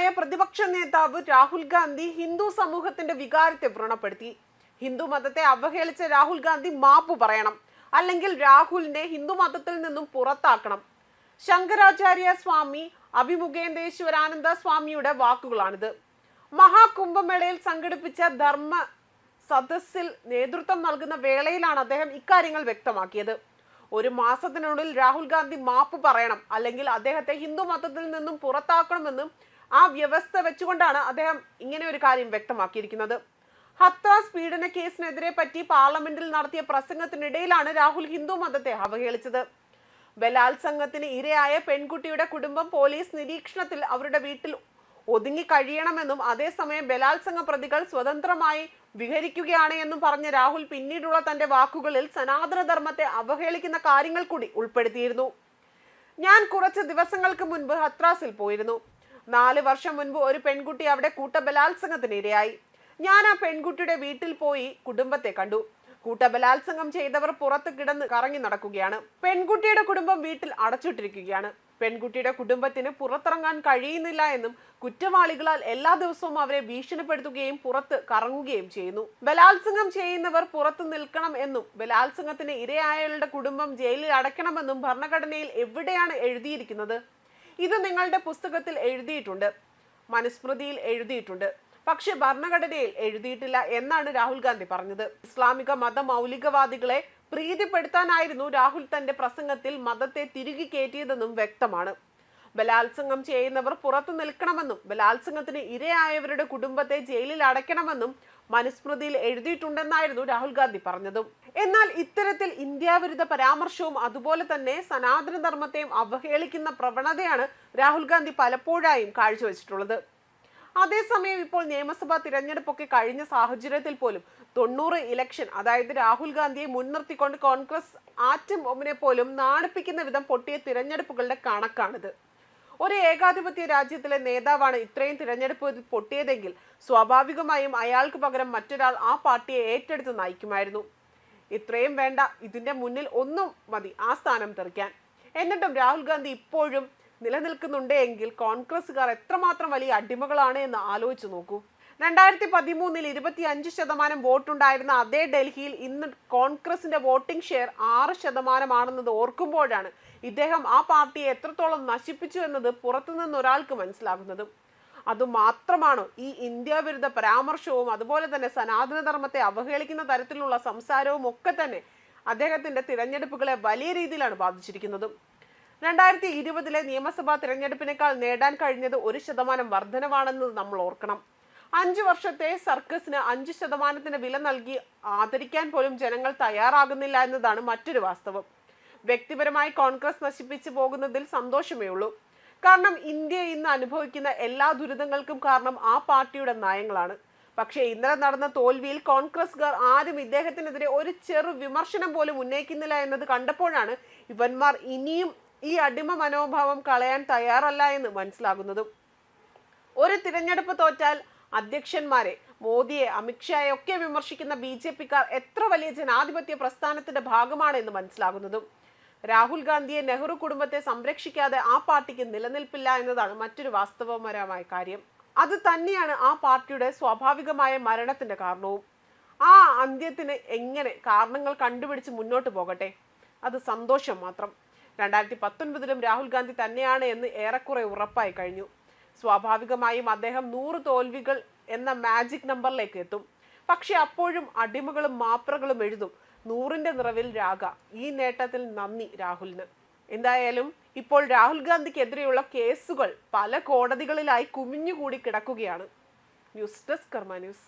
മുതിർന്നയായ പ്രതിപക്ഷ നേതാവ് രാഹുൽ ഗാന്ധി ഹിന്ദു സമൂഹത്തിന്റെ വികാരത്തെ വ്രണപ്പെടുത്തി. ഹിന്ദു മതത്തെ അവഹേളിച്ച രാഹുൽ ഗാന്ധി മാപ്പ് പറയണം. അല്ലെങ്കിൽ രാഹുലിനെ ഹിന്ദു മതത്തിൽ നിന്നും പുറത്താക്കണം. ശങ്കരാചാര്യ സ്വാമി അഭിമുഖേന്ദേശ്വരാനന്ദ സ്വാമിയുടെ വാക്കുകളാണിത്. മഹാകുംഭമേളയിൽ സംഘടിപ്പിച്ച ധർമ്മ സദസ്സിൽ നേതൃത്വം നൽകുന്ന വേളയിലാണ് അദ്ദേഹം ഇക്കാര്യങ്ങൾ വ്യക്തമാക്കിയത്. ഒരു മാസത്തിനുള്ളിൽ രാഹുൽ ഗാന്ധി മാപ്പ് പറയണം. അല്ലെങ്കിൽ അദ്ദേഹത്തെ ഹിന്ദു മതത്തിൽ നിന്നും പുറത്താക്കണമെന്നും ആ വ്യവസ്ഥ വെച്ചുകൊണ്ടാണ് അദ്ദേഹം ഇങ്ങനെ ഒരു കാര്യം വ്യക്തമാക്കിയിരിക്കുന്നത്. ഹത്രാസ് പീഡന കേസിനെതിരെ പറ്റി പാർലമെന്റിൽ നടത്തിയ പ്രസംഗത്തിനിടയിലാണ് രാഹുൽ ഹിന്ദു മതത്തെ അവഹേളിച്ചത്. ബലാത്സംഗത്തിന് ഇരയായ പെൺകുട്ടിയുടെ കുടുംബം പോലീസ് നിരീക്ഷണത്തിൽ അവരുടെ വീട്ടിൽ ഒതുങ്ങി കഴിയണമെന്നും അതേസമയം ബലാത്സംഗ പ്രതികൾ സ്വതന്ത്രമായി വിഹരിക്കുകയാണ് എന്നും പറഞ്ഞ രാഹുൽ പിന്നീടുള്ള തന്റെ വാക്കുകളിൽ സനാതന ധർമ്മത്തെ അവഹേളിക്കുന്ന കാര്യങ്ങൾ കൂടി ഉൾപ്പെടുത്തിയിരുന്നു. ഞാൻ കുറച്ച് ദിവസങ്ങൾക്ക് മുൻപ് ഹത്രാസിൽ പോയിരുന്നു. നാല് വർഷം മുൻപ് ഒരു പെൺകുട്ടി അവിടെ കൂട്ടബലാത്സംഗത്തിന് ഇരയായി. ഞാൻ ആ പെൺകുട്ടിയുടെ വീട്ടിൽ പോയി കുടുംബത്തെ കണ്ടു. കൂട്ടബലാത്സംഗം ചെയ്തവർ പുറത്ത് കിടന്ന് കറങ്ങി നടക്കുകയാണ്. പെൺകുട്ടിയുടെ കുടുംബം വീട്ടിൽ അടച്ചിട്ടിരിക്കുകയാണ്. പെൺകുട്ടിയുടെ കുടുംബത്തിന് പുറത്തിറങ്ങാൻ കഴിയുന്നില്ല എന്നും കുറ്റവാളികളാൽ എല്ലാ ദിവസവും അവരെ ഭീഷണിപ്പെടുത്തുകയും പുറത്ത് കറങ്ങുകയും ചെയ്യുന്നു. ബലാത്സംഗം ചെയ്യുന്നവർ പുറത്തു നിൽക്കണം എന്നും ബലാത്സംഗത്തിന് ഇരയായവരുടെ കുടുംബം ജയിലിൽ അടയ്ക്കണമെന്നും ഭരണഘടനയിൽ എവിടെയാണ് എഴുതിയിരിക്കുന്നത്? ഇത് നിങ്ങളുടെ പുസ്തകത്തിൽ എഴുതിയിട്ടുണ്ട്. മനുസ്മൃതിയിൽ എഴുതിയിട്ടുണ്ട്. പക്ഷെ ഭരണഘടനയിൽ എഴുതിയിട്ടില്ല എന്നാണ് രാഹുൽ ഗാന്ധി പറഞ്ഞത്. ഇസ്ലാമിക മത മൗലികവാദികളെ പ്രീതിപ്പെടുത്താനായിരുന്നു രാഹുൽ തന്റെ പ്രസംഗത്തിൽ മതത്തെ തിരികെ കയറ്റിയതെന്നും വ്യക്തമാണ്. ബലാത്സംഗം ചെയ്യുന്നവർ പുറത്തു നിൽക്കണമെന്നും ബലാത്സംഗത്തിന് ഇരയായവരുടെ കുടുംബത്തെ ജയിലിൽ അടയ്ക്കണമെന്നും മനുസ്മൃതിയിൽ എഴുതിയിട്ടുണ്ടെന്നായിരുന്നു രാഹുൽ ഗാന്ധി പറഞ്ഞതും. എന്നാൽ ഇത്തരത്തിൽ ഇന്ത്യാവിരുദ്ധ പരാമർശവും അതുപോലെ തന്നെ സനാതനധർമ്മത്തെയും അവഹേളിക്കുന്ന പ്രവണതയാണ് രാഹുൽ ഗാന്ധി പലപ്പോഴായും കാഴ്ചവെച്ചിട്ടുള്ളത്. അതേസമയം ഇപ്പോൾ നിയമസഭാ തിരഞ്ഞെടുപ്പൊക്കെ കഴിഞ്ഞ സാഹചര്യത്തിൽ പോലും തൊണ്ണൂറ് ഇലക്ഷൻ അതായത് രാഹുൽ ഗാന്ധിയെ മുൻനിർത്തിക്കൊണ്ട് കോൺഗ്രസ് ആറ്റും ഒമ്മിനെ പോലും നാണിപ്പിക്കുന്ന വിധം പൊട്ടിയ തിരഞ്ഞെടുപ്പുകളുടെ കണക്കാണിത്. ഒരു ഏകാധിപത്യ രാജ്യത്തിലെ നേതാവാണ് ഇത്രയും തിരഞ്ഞെടുപ്പ് പൊട്ടിയതെങ്കിൽ സ്വാഭാവികമായും അയാൾക്ക് പകരം മറ്റൊരാൾ ആ പാർട്ടിയെ ഏറ്റെടുത്ത് നയിക്കുമായിരുന്നു. ഇത്രയും വേണ്ട ഇതിന്റെ മുന്നിൽ ഒന്നും മതി ആ സ്ഥാനം തെറിക്കാൻ. എന്നിട്ടും രാഹുൽ ഗാന്ധി ഇപ്പോഴും നിലനിൽക്കുന്നുണ്ട് എങ്കിൽ കോൺഗ്രസ്സുകാർ എത്രമാത്രം വലിയ അടിമകളാണ് എന്ന് ആലോചിച്ച് നോക്കൂ. രണ്ടായിരത്തി പതിമൂന്നിൽ ഇരുപത്തി അഞ്ച് ശതമാനം വോട്ടുണ്ടായിരുന്ന അതേ ഡൽഹിയിൽ ഇന്ന് കോൺഗ്രസിന്റെ വോട്ടിംഗ് ഷെയർ ആറ് ശതമാനമാണെന്നത് ഓർക്കുമ്പോഴാണ് ഇദ്ദേഹം ആ പാർട്ടിയെ എത്രത്തോളം നശിപ്പിച്ചു എന്നത് പുറത്തുനിന്ന് ഒരാൾക്ക് മനസ്സിലാകുന്നത്. അതുമാത്രമാണോ ഈ ഇന്ത്യ വിരുദ്ധ പരാമർശവും അതുപോലെ തന്നെ സനാതനധർമ്മത്തെ അവഹേളിക്കുന്ന തരത്തിലുള്ള സംസാരവും ഒക്കെ തന്നെ അദ്ദേഹത്തിന്റെ തിരഞ്ഞെടുപ്പുകളെ വലിയ രീതിയിലാണ് ബാധിച്ചിരിക്കുന്നതും. രണ്ടായിരത്തി ഇരുപതിലെ നിയമസഭാ തിരഞ്ഞെടുപ്പിനേക്കാൾ നേടാൻ കഴിഞ്ഞത് ഒരു ശതമാനം വർധനവാണെന്ന് നമ്മൾ ഓർക്കണം. അഞ്ചു വർഷത്തെ സർക്കസിന് അഞ്ച് ശതമാനത്തിന് വില നൽകി ആദരിക്കാൻ പോലും ജനങ്ങൾ തയ്യാറാകുന്നില്ല എന്നതാണ് മറ്റൊരു വാസ്തവം. വ്യക്തിപരമായി കോൺഗ്രസ് നശിപ്പിച്ചു പോകുന്നതിൽ സന്തോഷമേ ഉള്ളൂ. കാരണം ഇന്ത്യ ഇന്ന് അനുഭവിക്കുന്ന എല്ലാ ദുരിതങ്ങൾക്കും കാരണം ആ പാർട്ടിയുടെ നയങ്ങളാണ്. പക്ഷേ ഇന്നലെ നടന്ന തോൽവിയിൽ കോൺഗ്രസ്സുകാർ ആരും ഇദ്ദേഹത്തിനെതിരെ ഒരു ചെറു വിമർശനം പോലും ഉന്നയിക്കുന്നില്ല എന്നത് കണ്ടപ്പോഴാണ് ഇവന്മാർ ഇനിയും ഈ അടിമ മനോഭാവം കളയാൻ തയ്യാറല്ല എന്ന് മനസ്സിലാകുന്നതും. ഒരു തിരഞ്ഞെടുപ്പ് തോറ്റാൽ അധ്യക്ഷന്മാരെ മോദിയെ അമിത്ഷായെ ഒക്കെ വിമർശിക്കുന്ന ബി ജെ പിക്കാർ എത്ര വലിയ ജനാധിപത്യ പ്രസ്ഥാനത്തിന്റെ ഭാഗമാണ് എന്ന് മനസ്സിലാകുന്നതും. രാഹുൽ ഗാന്ധിയെ നെഹ്റു കുടുംബത്തെ സംരക്ഷിക്കാതെ ആ പാർട്ടിക്ക് നിലനിൽപ്പില്ല എന്നതാണ് മറ്റൊരു വാസ്തവപരമായ കാര്യം. അത് തന്നെയാണ് ആ പാർട്ടിയുടെ സ്വാഭാവികമായ മരണത്തിന്റെ കാരണവും. ആ അന്ത്യത്തിന് എങ്ങനെ കാരണങ്ങൾ കണ്ടുപിടിച്ച് മുന്നോട്ട് പോകട്ടെ? അത് സന്തോഷം മാത്രം. രണ്ടായിരത്തി പത്തൊൻപതിലും രാഹുൽ ഗാന്ധി തന്നെയാണ് എന്ന് ഏറെക്കുറെ ഉറപ്പായി കഴിഞ്ഞു. സ്വാഭാവികമായും അദ്ദേഹം നൂറ് തോൽവികൾ എന്ന മാജിക് നമ്പറിലേക്ക് എത്തും. പക്ഷെ അപ്പോഴും അടിമകളും മാപ്രകളും എഴുതും. നൂറിന്റെ നിറവിൽ രാഗ. ഈ നേട്ടത്തിൽ നന്ദി രാഹുലിന്. എന്തായാലും ഇപ്പോൾ രാഹുൽ ഗാന്ധിക്കെതിരെയുള്ള കേസുകൾ പല കോടതികളിലായി കുമിഞ്ഞുകൂടി കിടക്കുകയാണ്. News desk Karma news.